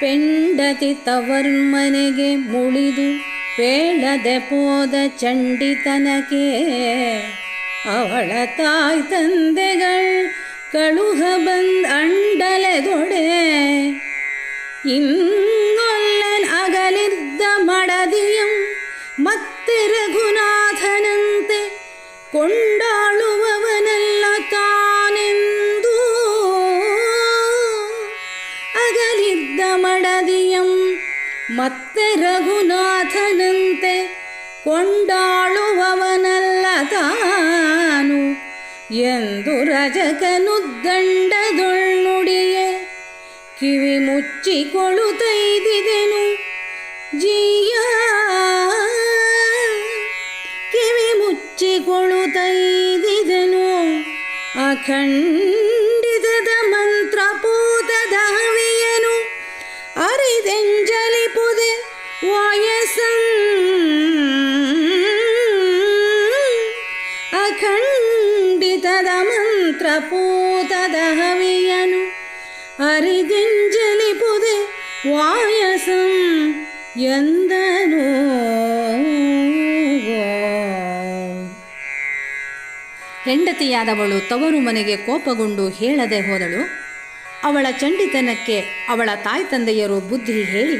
ಪೆಂಡತಿ ತವರ್ಮನೆಗೆ ಮುಳಿದು ಪೇಳದೆ ಪೋದ ಚಂಡಿತನಕ್ಕೆ ಅವಳ ತಾಯ್ ತಂದೆಗಳ್ ಕಳುಹ ಬಂದ್ ಅಂಡಲೆದೊಡೆ ಇನ್ನೊಲ್ಲನ್ ಅಗಲಿದ್ದ ಮಡದಿಯಂ ಮತ್ತೆ ರಘುನಾಥನಂತೆ ಕೊಂಡಾಳುವವನಲ್ಲ ಅಗಲಿದ್ದ ಮಡದಿಯಂ ಮತ್ತೆ ರಘುನಾಥನಂತೆ ಕೊಂಡಾಳುವವನಲ್ಲ ತಾನು ಎಂದು ರಜಕನುದ್ದಂಡದೊಳ್ನುಡಿಯೇ ಕಿವಿ ಮುಚ್ಚಿಕೊಳ್ಳುತ್ತೈದಿದೆನು ಜೀಯ ಕಿವಿ ಮುಚ್ಚಿಕೊಳ್ಳುತ್ತೈದಿದೆನು ಅಖಂಡಿತದ ಹೆಂಡತಿಯಾದವಳು ತವರು ಮನೆಗೆ ಕೋಪಗೊಂಡು ಹೇಳದೆ ಹೋದಳು. ಅವಳ ಚಂಡಿತನಕ್ಕೆ ಅವಳ ತಾಯಿ ತಂದೆಯರು ಬುದ್ಧಿ ಹೇಳಿ,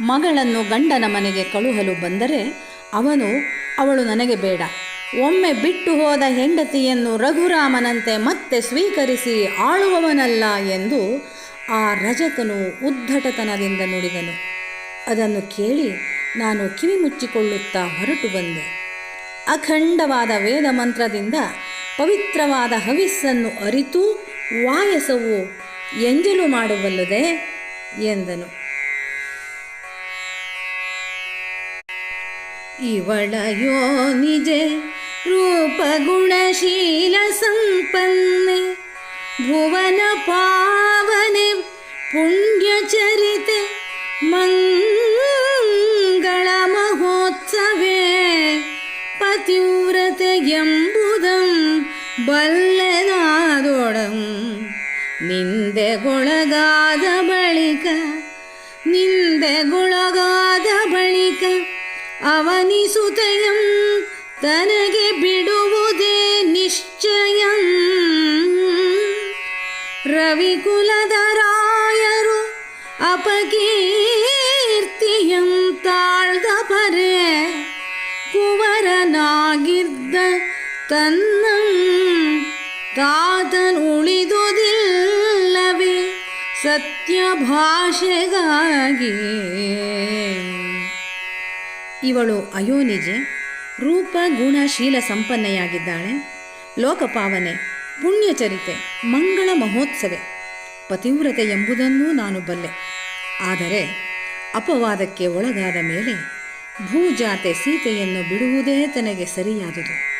ಮಗಳನ್ನು ಗಂಡನ ಮನೆಗೆ ಕಳುಹಲು ಬಂದರೆ ಅವನು, ಅವಳು ನನಗೆ ಬೇಡ. ಒಮ್ಮೆ ಬಿಟ್ಟು ಹೋದ ಹೆಂಡತಿಯನ್ನು ರಘುರಾಮನಂತೆ ಮತ್ತೆ ಸ್ವೀಕರಿಸಿ ಆಳುವವನಲ್ಲ ಎಂದು ಆ ರಜಕನು ಉದ್ಧಟತನದಿಂದ ನುಡಿದನು. ಅದನ್ನು ಕೇಳಿ ನಾನು ಕಿವಿ ಮುಚ್ಚಿಕೊಳ್ಳುತ್ತಾ ಹೊರಟು ಬಂದೆ. ಅಖಂಡವಾದ ವೇದ ಮಂತ್ರದಿಂದ ಪವಿತ್ರವಾದ ಹವಿಸ್ಸನ್ನು ಅರಿತು ವಾಯಸವು ಎಂಜಲು ಮಾಡಬಲ್ಲದೆ ಎಂದನು. ಇವಳಯೋ ನಿಜೆ ರೂಪಗುಣಶೀಲ ಸಂಪನ್ನೆ ಭುವನ ಪಾವನೆ ಪುಣ್ಯಚರಿತೆ ಮಂಗಳ ನಿಂದೆಗೊಳಗಾದ ಬಳಿಕ ನಿಂದೆಗೊಳಗಾದ ಬಳಿಕ ಅವನಿಸುತೆಯಂ ತನಗೆ ಬಿಡುವುದೇ ನಿಶ್ಚಯಂ ರವಿಕುಲದ ರಾಯರು ಅಪಕೀರ್ತಿಯಂ ತಾಳ್ದ ಪರೆ ಕುವರನಾಗಿದ್ದ ತನ್ನಂ ಸತ್ಯ ಭಾಷೆಗಾಗಿ ಇವಳು ಅಯೋನಿಜೆ, ರೂಪ ಗುಣಶೀಲ ಸಂಪನ್ನೆಯಾಗಿದ್ದಾಳೆ. ಲೋಕಪಾವನೆ, ಪುಣ್ಯಚರಿತೆ, ಮಂಗಳ ಮಹೋತ್ಸವೆ, ಪತಿವ್ರತೆ ಎಂಬುದನ್ನೂ ನಾನು ಬಲ್ಲೆ. ಆದರೆ ಅಪವಾದಕ್ಕೆ ಒಳಗಾದ ಮೇಲೆ ಭೂಜಾತೆ ಸೀತೆಯನ್ನು ಬಿಡುವುದೇ ತನಗೆ ಸರಿಯಾದುದು.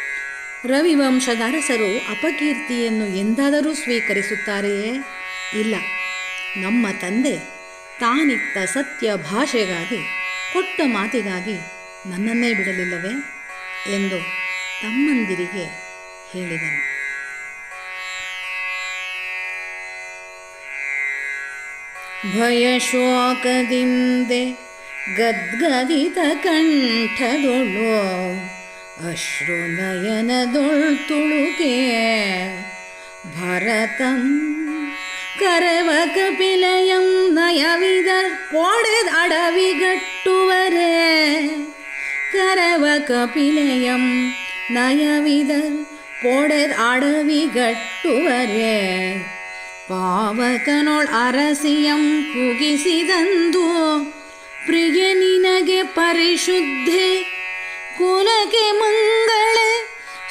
ರವಿವಂಶದ ಅರಸರು ಅಪಕೀರ್ತಿಯನ್ನು ಎಂದಾದರೂ ಸ್ವೀಕರಿಸುತ್ತಾರೆಯೇ? ಇಲ್ಲ. ನಮ್ಮ ತಂದೆ ತಾನಿತ್ತ ಸತ್ಯ ಭಾಷೆಗಾಗಿ ಕೊಟ್ಟ ಮಾತಿಗಾಗಿ ನನ್ನನ್ನೇ ಬಿಡಲಿಲ್ಲವೇ ಎಂದು ತಮ್ಮಂದಿರಿಗೆ ಹೇಳಿದನು. ಭಯಶೋಕದಿಂದೆ ಗದ್ಗದಿತ ಕಂಠದೊಳು ನಯನದೊಳ್ತುಳುಕೆ ಭರತಂ ಕರವ ಕಪಿಲಯಂ ನಯವಿದರ್ ಪೋಡೆದ್ ಅಡವಿಗಟ್ಟುವರೆ ಕರವ ಕಪಿಲಯಂ ನಯವಿದರ್ ಪೋಡೆದ್ ಅಡವಿಗಟ್ಟುವರೆ ಪಾವಕನೊಳ್ ಅರಸಿಯಂ ಪುಗಿಸಿದಂದು ಪ್ರಿಯ ನಿನಗೆ ಪರಿಶುದ್ಧೆ ಕುಲಕ್ಕೆ ಮಂಗಳೆ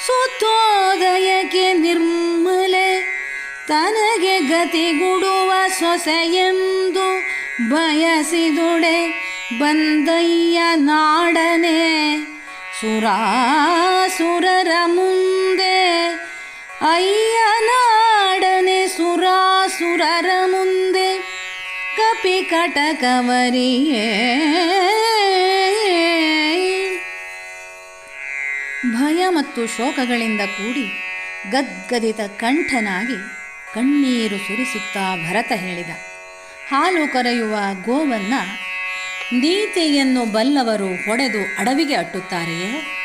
ಸುತ್ತೋದಯಕ್ಕೆ ನಿರ್ಮಲೆ ತನಗೆ ಗತಿಗುಡುವ ಸೊಸೆಯೆಂದು ಬಯಸಿದುಡೆ ಬಂದಯ್ಯ ನಾಡನೆ. ಸುರಾಸುರರ ಮುಂದೆ ಅಯ್ಯ ನಾಡನೆ ಸುರಾಸುರರ ಮುಂದೆ ಕಪಿ ಕಟಕವರಿಯೇ. ಭಯ ಮತ್ತು ಶೋಕಗಳಿಂದ ಕೂಡಿ ಗದ್ಗದಿತ ಕಂಠನಾಗಿ ಕಣ್ಣೀರು ಸುರಿಸುತ್ತಾ ಭರತ ಹೇಳಿದ ಹಾಲು ಕರೆಯುವ ಗೋವನ್ನ ನೀತೆಯನ್ನು ಬಲ್ಲವರು ಹೊಡೆದು ಅಡವಿಗೆ ಅಟ್ಟುತ್ತಾರೆಯೇ?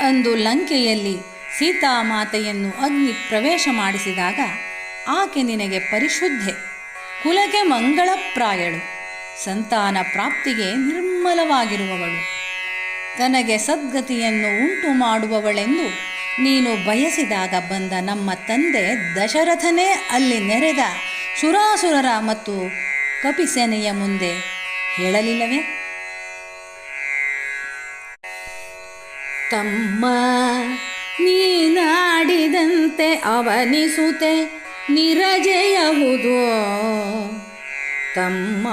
ಅಂದು ಲಂಕೆಯಲ್ಲಿ ಸೀತಾಮಾತೆಯನ್ನು ಅಗ್ನಿ ಪ್ರವೇಶ ಮಾಡಿಸಿದಾಗ ಆಕೆ ನಿನಗೆ ಪರಿಶುದ್ಧೆ, ಕುಲಕ್ಕೆ ಮಂಗಳಪ್ರಾಯಳು ಸಂತಾನ ಪ್ರಾಪ್ತಿಗೆ ನಿರ್ಮಲವಾಗಿರುವವಳು. ತನಗೆ ಸದ್ಗತಿಯನ್ನು ಉಂಟು ಮಾಡುವವಳೆಂದು ನೀನು ಬಯಸಿದಾಗ ಬಂದ ನಮ್ಮ ತಂದೆ ದಶರಥನೇ ಅಲ್ಲಿ ನೆರೆದ ಸುರಾಸುರರ ಮತ್ತು ಕಪಿಸೇನೆಯ ಮುಂದೆ ಹೇಳಲಿಲ್ಲವೇ? ತಮ್ಮ ನೀನಾಡಿದಂತೆ ಅವನಿಸುತ್ತೆ ನಿರಜೆಯಹುದು. ತಮ್ಮ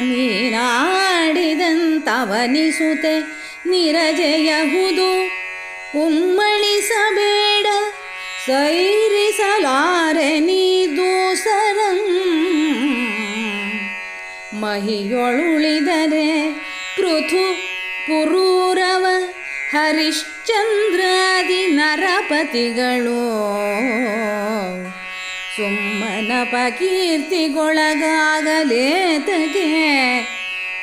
ನೀನಾಡಿದಂತವನಿಸುತ್ತೆ ನಿರಜೆಯಹುದು. ಉಮ್ಮಳಿಸಬೇಡ ಸೈರಿಸಲಾರೆ ನೀ ದೂಸರಂ. ಮಹಿಯೊಳುಳಿದರೆ ಪೃಥು ಪುರೂರವ ಹರಿಶ್ಚಂದ್ರಾದಿ ನರಪತಿಗಳು. ಸುಮ್ಮನಪ ಕೀರ್ತಿಗೊಳಗಾಗಲೇತಗೆ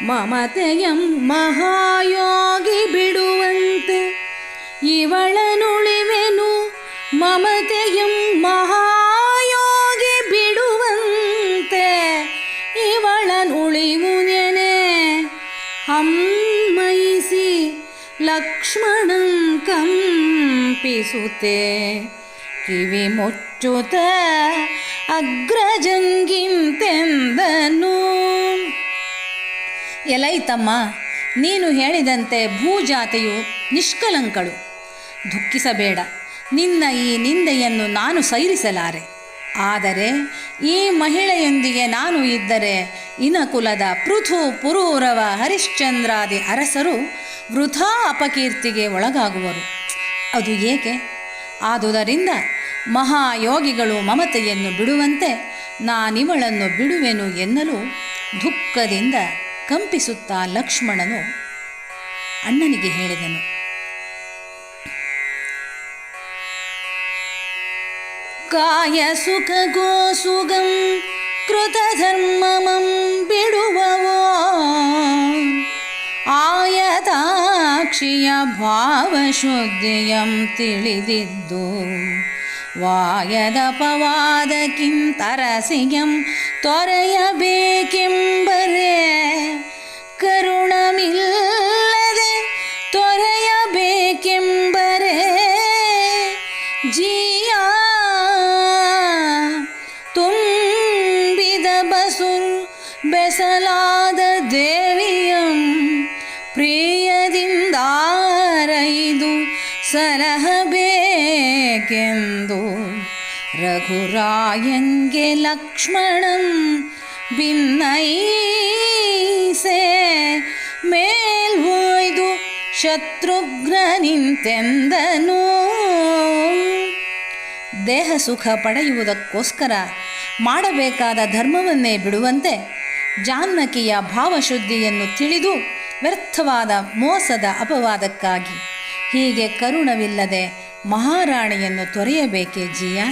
ಮಮತೆಯಂ ಮಹಾಯೋಗಿ ಬಿಡುವಂತೆ ಇವಳನುಳಿವೆನು ಮಮತೆಯಂ ಮಹಾಯೋಗಿ ಬಿಡುವಂತೆ. ಇವಳನುಳಿವು ನೆನೆ ಹಮ್ಮಯಿಸಿ ಲಕ್ಷ್ಮಣಂ ಕಂಪಿಸುತ್ತೆ. ಕಿವಿ ಮುಚ್ಚುತ್ತ ಅಗ್ರಜಂಗಿಂತೆಂದನು. ಎಲೈತಮ್ಮ, ನೀನು ಹೇಳಿದಂತೆ ಭೂಜಾತೆಯು ನಿಷ್ಕಲಂಕಳು. ದುಃಖಿಸಬೇಡ. ನಿನ್ನ ಈ ನಿಂದೆಯನ್ನು ನಾನು ಸೈರಿಸಲಾರೆ. ಆದರೆ ಈ ಮಹಿಳೆಯೊಂದಿಗೆ ನಾನು ಇದ್ದರೆ ಇನಕುಲದ ಪೃಥು ಪುರೂರವ ಹರಿಶ್ಚಂದ್ರಾದಿ ಅರಸರು ವೃಥಾ ಅಪಕೀರ್ತಿಗೆ ಒಳಗಾಗುವರು. ಅದು ಏಕೆ? ಆದುದರಿಂದ ಮಹಾಯೋಗಿಗಳು ಮಮತೆಯನ್ನು ಬಿಡುವಂತೆ ನಾನಿವಳನ್ನು ಬಿಡುವೆನು ಎನ್ನಲು ದುಃಖದಿಂದ ಕಂಪಿಸುತ್ತಾ ಲಕ್ಷ್ಮಣನು ಅಣ್ಣನಿಗೆ ಹೇಳಿದನು. ಕಾಯ ಸುಖ ಗೋಸುಗಂ ಕೃತಧರ್ಮಮಂ ಬಿಡುವವೋ ಆಯತಾಕ್ಷಿಯ ಭಾವಶುದ್ಧಿಯಂ ತಿಳಿದಿದ್ದು ವಾಯದ ಪವಾದಕ್ಕಿಂತರಸಿಯಂ ತೊರೆಯಬೇಕೆಂಬರೇ ಕರುಣಮಿಲ್ಲದೆ ಬೆಸಲಾದ ದೇವಿಯಂ ಪ್ರಿಯದಿಂದಾರೈದು ಸಲಹಬೇಕೆಂದು ರಘುರಾಯಂಗೆ ಲಕ್ಷ್ಮಣಂ ಭಿನ್ನೈಸೆ ಮೇಲ್ವೊಯ್ದು ಶತ್ರುಘ್ನ ನಿಂತೆಂದನು ದೇಹ ಸುಖ ಪಡೆಯುವುದಕ್ಕೋಸ್ಕರ ಮಾಡಬೇಕಾದ ಧರ್ಮವನ್ನೇ ಬಿಡುವಂತೆ ಜಾನ್ನಕಿಯ ಭಾವಶುದ್ಧಿಯನ್ನು ತಿಳಿದು ವ್ಯರ್ಥವಾದ ಮೋಸದ ಅಪವಾದಕ್ಕಾಗಿ ಹೀಗೆ ಕರುಣವಿಲ್ಲದೆ ಮಹಾರಾಣಿಯನ್ನು ತೊರೆಯಬೇಕೆ ಜಿಯ?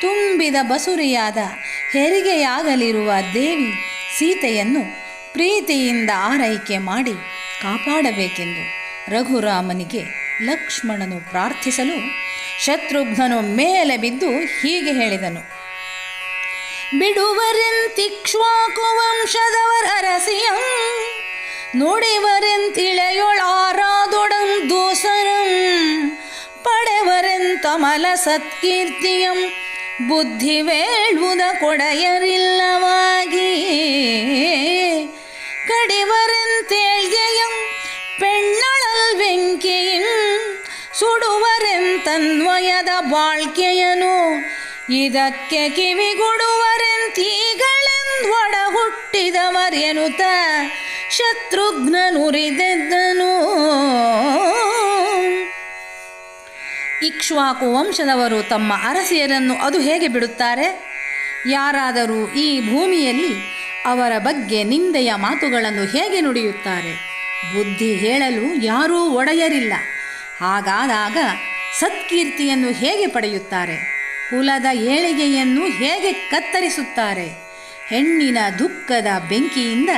ತುಂಬಿದ ಬಸುರಿಯಾದ ಹೆರಿಗೆಯಾಗಲಿರುವ ದೇವಿ ಸೀತೆಯನ್ನು ಪ್ರೀತಿಯಿಂದ ಆರೈಕೆ ಮಾಡಿ ಕಾಪಾಡಬೇಕೆಂದು ರಘುರಾಮನಿಗೆ ಲಕ್ಷ್ಮಣನು ಪ್ರಾರ್ಥಿಸಲು ಶತ್ರುಘ್ನನು ಮೇಲೆ ಬಿದ್ದು ಹೀಗೆ ಹೇಳಿದನು. ಬಿಡುವರೆಂತಿಕ್ಷ್ವಾಕು ವಂಶದವರ ಅರಸಿಯಂ ನುಡಿವರೆಂತಿಳೆಯೊಳಾರಾದೊಡಂ ದೂಸರಂ ಪಡೆವರೆಂತಮಲ ಸತ್ಕೀರ್ತಿಯಂ ಬುದ್ಧಿ ವೇಳುವುದ ಕೊಡೆಯರಿಲ್ಲವಾಗಿ ಕಡಿವರೆಂತೇಳ್ಗೆಯಂ ಪೆಣ್ಣಳಲ್ ಬೆಂಕಿಯಂ ಸುಡುವರೆಂತನ್ವಯದ ಬಾಳ್ಕೆಯನು ಇದಕ್ಕೆ ಕಿವಿಗೊಡುವರೆಂತೀಗಳೆಂದೊಡ ಹುಟ್ಟಿದವರೆನುತ ಶತ್ರುಘ್ನನುರಿದೆದ್ದನು ಇಕ್ಷ್ವಾಕು ವಂಶದವರು ತಮ್ಮ ಅರಸಿಯರನ್ನು ಅದು ಹೇಗೆ ಬಿಡುತ್ತಾರೆ? ಯಾರಾದರೂ ಈ ಭೂಮಿಯಲ್ಲಿ ಅವರ ಬಗ್ಗೆ ನಿಂದೆಯ ಮಾತುಗಳನ್ನು ಹೇಗೆ ನುಡಿಯುತ್ತಾರೆ? ಬುದ್ಧಿ ಹೇಳಲು ಯಾರೂ ಒಡೆಯರಿಲ್ಲ. ಹಾಗಾದಾಗ ಸತ್ಕೀರ್ತಿಯನ್ನು ಹೇಗೆ ಪಡೆಯುತ್ತಾರೆ? ಕುಲದ ಏಳಿಗೆಯನ್ನು ಹೇಗೆ ಕತ್ತರಿಸುತ್ತಾರೆ? ಹೆಣ್ಣಿನ ದುಃಖದ ಬೆಂಕಿಯಿಂದ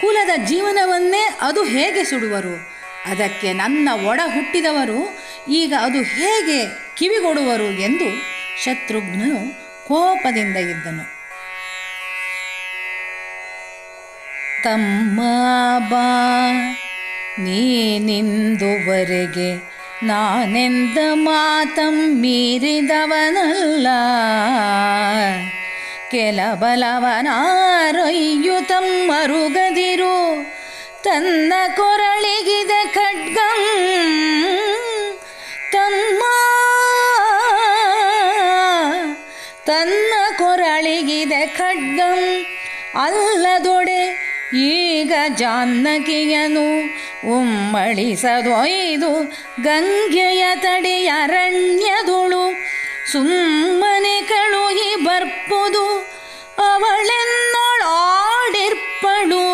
ಕುಲದ ಜೀವನವನ್ನೇ ಅದು ಹೇಗೆ ಸುಡುವರು? ಅದಕ್ಕೆ ನನ್ನ ಒಡ ಹುಟ್ಟಿದವರು ಈಗ ಅದು ಹೇಗೆ ಕಿವಿಗೊಡುವರು ಎಂದು ಶತ್ರುಘ್ನನು ಕೋಪದಿಂದ ಇದ್ದನು ತಮ್ಮ ಬಾ, ನೀನಿಂದುವರೆಗೆ ನಾನೆಂದ ಮಾತಂ ಮೀರಿದವನಲ್ಲ. ಕೆಲ ಬಲವನಾರೊಯ್ಯುತಂ ಮರುಗದಿರು. ತನ್ನ ಕೊರಳಿಗಿದೆ ಖಡ್ಗಂ ತಮ್ಮ ತನ್ನ ಕೊರಳಿಗಿದೆ ಖಡ್ಗಂ ಅಲ್ಲದೊಡೆ ಈಗ ಜಾನಕಿಯನು ಉಮ್ಮಳಿಸದೊಯ್ದು ಗಂಗೆಯ ತಡೆಯರಣ್ಯದುಳು ಸುಮ್ಮನೆ ಕಳುಹಿ ಬರ್ಪುದು ಅವಳೆನ್ನೊಳಾಡಿರ್ಪಡು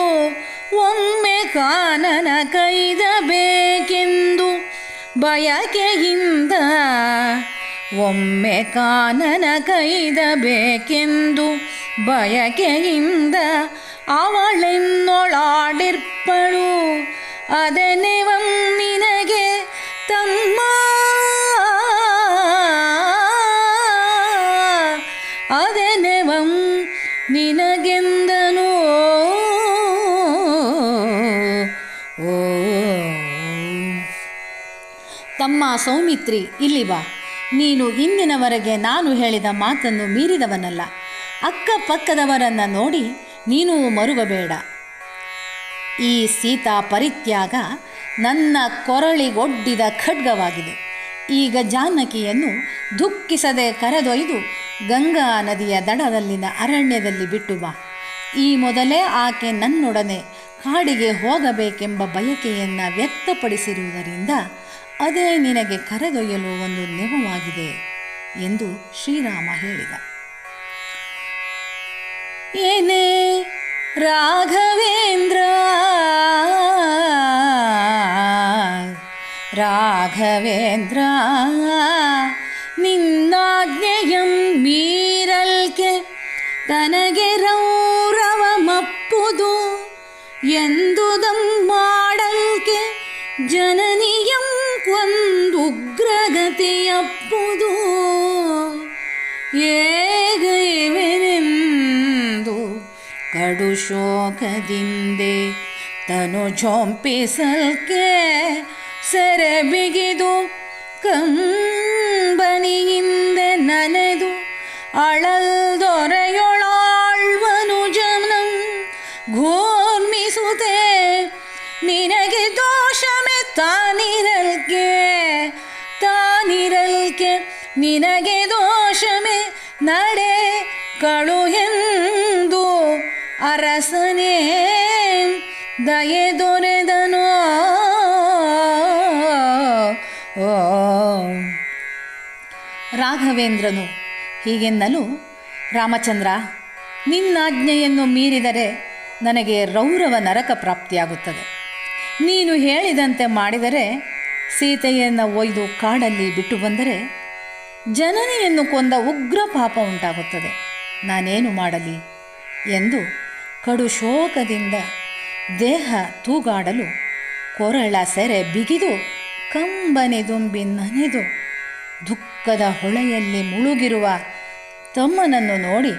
ಒಮ್ಮೆ ಕಾನನ ಕೈದಬೇಕೆಂದು ಬಯಕೆಯಿಂದ, ಒಮ್ಮೆ ಕಾನನ ಕೈದಬೇಕೆಂದು ಬಯಕೆಯಿಂದ ಅವಳೆನ್ನೊಳಾಡಿರ್ಪಳು. ಅದನೆ ನಿನಗೆ ತಮ್ಮ ತಮ್ಮ ಸೌಮಿತ್ರಿ, ಇಲ್ಲಿ ಬಾ. ನೀನು ಇಂದಿನವರೆಗೆ ನಾನು ಹೇಳಿದ ಮಾತನ್ನು ಮೀರಿದವನಲ್ಲ. ಅಕ್ಕಪಕ್ಕದವರನ್ನು ನೋಡಿ ನೀನು ಮರುಗಬೇಡ. ಈ ಸೀತಾ ಪರಿತ್ಯಾಗ ನನ್ನ ಕೊರಳಿಗೊಡ್ಡಿದ ಖಡ್ಗವಾಗಿದೆ. ಈಗ ಜಾನಕಿಯನ್ನು ದುಃಖಿಸದೆ ಕರೆದೊಯ್ದು ಗಂಗಾ ನದಿಯ ದಡದಲ್ಲಿನ ಅರಣ್ಯದಲ್ಲಿ ಬಿಟ್ಟು ಬಾ. ಈ ಮೊದಲೇ ಆಕೆ ನನ್ನೊಡನೆ ಕಾಡಿಗೆ ಹೋಗಬೇಕೆಂಬ ಬಯಕೆಯನ್ನು ವ್ಯಕ್ತಪಡಿಸಿರುವುದರಿಂದ ಅದೇ ನಿನಗೆ ಕರೆದೊಯ್ಯಲು ಒಂದು ನೆವವಾಗಿದೆ ಎಂದು ಶ್ರೀರಾಮ ಹೇಳಿದ. ಏನೇ ರಾಘವೇಂದ್ರ ರಾಘವೇಂದ್ರ, ನಿನ್ನಾಜ್ಞೆಯಂ ಮೀರಲ್ಕೆ ತನಗೆ ರೌರವ ಮಪ್ಪುದು, ಎಂದುದಂ ಮಾಡಲ್ಕೆ ಜನನಿಯಂ ಕೊಂದುಗ್ರಗತಿಯಪ್ಪುದು ಏಗೈವೆನೆಂದು ಕಡು ಶೋಕದಿಂದೆ ತನು ಝೊಂಪಿಸಲ್ಕೆ ಸೆರೆ ಬಿಗಿದು ಕಂಬನಿಯಿಂದೆ ನನೆದು ಅಳಲ್ದೊರೆಯೊಳಾಳ್ವನು ಜಮನಂ ಘೋರ್ಮಿಸುತ್ತೆ ನಿನಗೆ ದೋಷಮೆ ತಾನಿರಲ್ಕೆ ತಾನಿರಲ್ಕೆ ನಿನಗೆ ದೋಷಮೆ ನಡೆ ಕಳುಹೆಂದು ಅರಸನೇ ದಯೆ ದೊರೆದನು. ರಾಘವೇಂದ್ರನು ಹೀಗೆನ್ನಲು, ರಾಮಚಂದ್ರ, ನಿನ್ನಾಜ್ಞೆಯನ್ನು ಮೀರಿದರೆ ನನಗೆ ರೌರವ ನರಕ ಪ್ರಾಪ್ತಿಯಾಗುತ್ತದೆ. ನೀನು ಹೇಳಿದಂತೆ ಮಾಡಿದರೆ ಸೀತೆಯನ್ನು ಒಯ್ದು ಕಾಡಲ್ಲಿ ಬಿಟ್ಟು ಬಂದರೆ ಜನನಿಯನ್ನು ಕೊಂದ ಉಗ್ರ ಪಾಪ ಉಂಟಾಗುತ್ತದೆ. ನಾನೇನು ಮಾಡಲಿ ಎಂದು ಕಡು ಶೋಕದಿಂದ ದೇಹ ತೂಗಾಡಲು ಕೊರಳ ಸೆರೆ ಬಿಗಿದು ಕಂಬನೆದುಂಬಿ ನನೆದು ದುಃಖದ ಹೊಳೆಯಲ್ಲಿ ಮುಳುಗಿರುವ ತಮ್ಮನನ್ನು ನೋಡಿ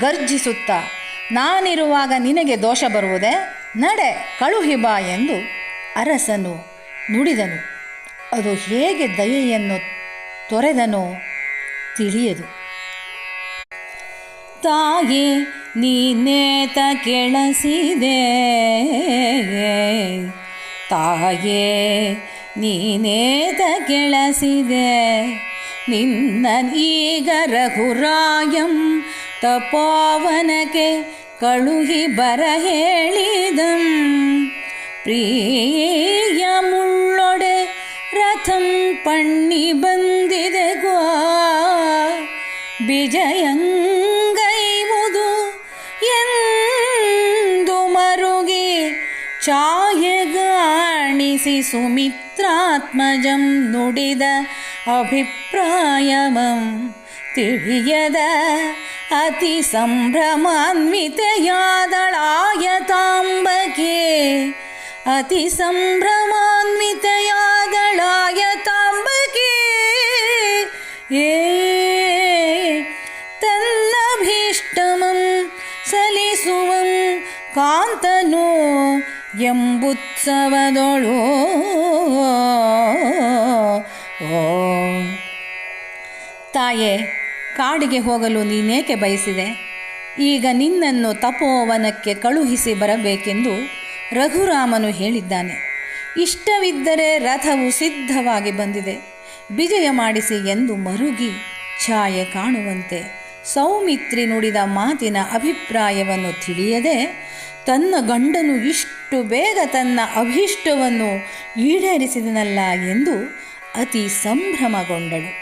ಗರ್ಜಿಸುತ್ತಾ, ನಾನಿರುವಾಗ ನಿನಗೆ ದೋಷ ಬರುವುದೇ? ನಡೆ ಕಳುಹಿ ಬಾ ಎಂದು ಅರಸನು ನುಡಿದನು. ಅದು ಹೇಗೆ ದಯೆಯನ್ನು ತೊರೆದನೋ ತಿಳಿಯದು. ತಾಯಿ ನೀನೇತ ಕೆಳಸಿದೆ ತಾಯೇ ನೀನೇತ ಕೆಳಸಿದೆ. ನಿನ್ನ ಈಗ ರಘುರಾಯಂ ತಪೋವನಕ್ಕೆ ಕಳುಹಿ ಬರ ಹೇಳಿದಂ ಪ್ರಿಯ ಮುಳ್ಳೊಡೆ ರಥಂ ಪಣ್ಣಿ ಬಂದಿದೆ ಗೋ ಬಿಜಯಂಗೈವುದು ಎಂದು ಮರುಗಿ ಛಾಯೆಗಾಣಿಸಿ ಸುಮಿತ್ರಾತ್ಮಜಂ ನುಡಿದ ಅಭಿಪ್ರಾಯಮಂ ತಿಳಿಯದ ಅತಿ ಸಂಭ್ರಮಾನ್ವಿತೆಯಾದಳಾಯತಾಂಬಕೆ. ಅತಿ ಸಂಭ್ರಮಾನ್ವಿತೆಯಾದಳಾಯತಾಂಬಕೆ. ಏ ತನ್ನಭೀಷ್ಟಮಂ ಸಲಿಸುವಂ ಕಾಂತನು ಎಂಬುತ್ಸವದೊಳು. ಓ ತಾಯೇ ಕಾಡಿಗೆ ಹೋಗಲು ನೀನೇಕೆ ಬಯಸಿದೆ? ಈಗ ನಿನ್ನನ್ನು ತಪೋವನಕ್ಕೆ ಕಳುಹಿಸಿ ಬರಬೇಕೆಂದು ರಘುರಾಮನು ಹೇಳಿದ್ದಾನೆ. ಇಷ್ಟವಿದ್ದರೆ ರಥವು ಸಿದ್ಧವಾಗಿ ಬಂದಿದೆ. ವಿಜಯ ಮಾಡಿಸಿ ಎಂದು ಮರುಗಿ ಛಾಯೆ ಕಾಣುವಂತೆ ಸೌಮಿತ್ರಿ ನುಡಿದ ಮಾತಿನ ಅಭಿಪ್ರಾಯವನ್ನು ತಿಳಿಯದೆ ತನ್ನ ಗಂಡನು ಇಷ್ಟು ಬೇಗ ತನ್ನ ಅಭೀಷ್ಟವನ್ನು ಈಡೇರಿಸಿದನಲ್ಲ ಎಂದು ಅತಿ ಸಂಭ್ರಮಗೊಂಡಳು.